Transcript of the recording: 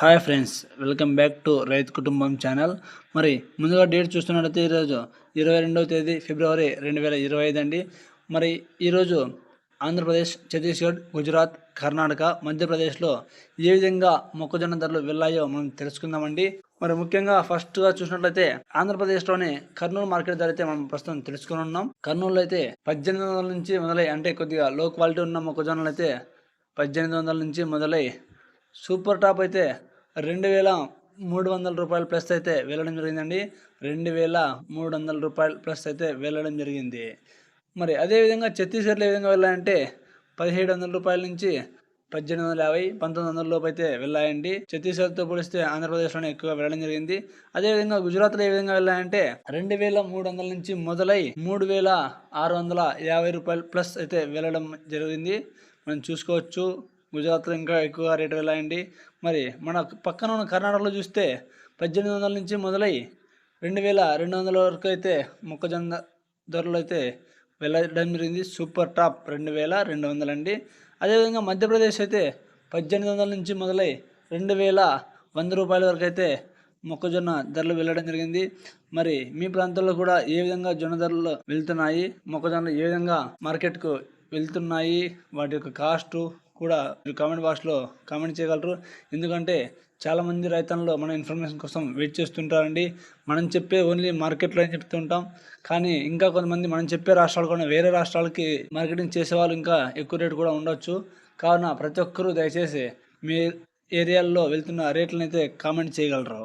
Hi friends welcome back to రైతు కుటుంబం channel. మరి ముందుగా డేట్ చూస్తున్నట్లయితే ఈరోజు ఇరవై రెండవ తేదీ ఫిబ్రవరి రెండు వేల ఇరవై ఐదు అండి. మరి ఈరోజు ఆంధ్రప్రదేశ్ ఛత్తీస్గఢ్ గుజరాత్ కర్ణాటక మధ్యప్రదేశ్లో ఏ విధంగా మొక్కజొన్న ధరలు వెళ్ళాయో మనం తెలుసుకుందామండి. మరి ముఖ్యంగా ఫస్ట్గా చూసినట్లయితే ఆంధ్రప్రదేశ్లోని కర్నూలు మార్కెట్ ధర అయితే మనం ప్రస్తుతం తెలుసుకుని ఉన్నాం. కర్నూలులో అయితే పద్దెనిమిది వందల నుంచి మొదలై అంటే కొద్దిగా లో క్వాలిటీ ఉన్న మొక్కజొన్నలు అయితే పద్దెనిమిది వందల నుంచి మొదలై సూపర్ టాప్ అయితే రెండు వేల మూడు వందల రూపాయలు ప్లస్ అయితే వెళ్ళడం జరిగిందండి. రెండు వేల మూడు వందల రూపాయలు ప్లస్ అయితే వెళ్ళడం జరిగింది. మరి అదేవిధంగా ఛత్తీస్గఢ్లో ఏ విధంగా వెళ్ళాలంటే పదిహేడు వందల రూపాయల నుంచి పద్దెనిమిది వందల యాభై పంతొమ్మిది వందల లోపు అయితే వెళ్ళాయండి. ఛత్తీస్గఢ్తో పోలిస్తే ఆంధ్రప్రదేశ్లోనే ఎక్కువగా వెళ్ళడం జరిగింది. అదేవిధంగా గుజరాత్లో ఏ విధంగా వెళ్ళాయంటే రెండు వేల మూడు వందల నుంచి మొదలై మూడు వేల ఆరు వందల యాభై రూపాయలు ప్లస్ అయితే వెళ్ళడం జరిగింది. మనం చూసుకోవచ్చు. గుజరాత్లో ఇంకా ఎక్కువ రేటు వెళ్ళాయండి. మరి మన పక్కన ఉన్న కర్ణాటకలో చూస్తే పద్దెనిమిది వందల నుంచి మొదలై రెండు వేల రెండు వందల వరకు అయితే మొక్కజొన్న ధరలు అయితే వెళ్ళడం జరిగింది. సూపర్ టాప్ రెండు వేల రెండు వందలు అండి. అదేవిధంగా మధ్యప్రదేశ్ అయితే పద్దెనిమిది వందల నుంచి మొదలై రెండు వేల వంద రూపాయల వరకు అయితే మొక్కజొన్న ధరలు వెళ్ళడం జరిగింది. మరి మీ ప్రాంతంలో కూడా ఏ విధంగా జొన్న ధరలు వెళ్తున్నాయి? మొక్కజొన్న ఏ విధంగా మార్కెట్కు వెళ్తున్నాయి? వాటి యొక్క కాస్టు కూడా మీరు కామెంట్ బాక్స్లో కామెంట్ చేయగలరు. ఎందుకంటే చాలామంది రైతన్నులు మన ఇన్ఫర్మేషన్ కోసం వెయిట్ చేస్తుంటారండి. మనం చెప్పే ఓన్లీ మార్కెట్లో అని చెప్తుంటాం. కానీ ఇంకా కొంతమంది మనం చెప్పే రాష్ట్రాలు కూడా వేరే రాష్ట్రాలకి మార్కెటింగ్ చేసే వాళ్ళు ఇంకా ఎక్కువ రేటు కూడా ఉండొచ్చు. కావున ప్రతి ఒక్కరూ దయచేసి మీ ఏరియాల్లో వెళ్తున్న రేట్లను అయితే కామెంట్ చేయగలరు.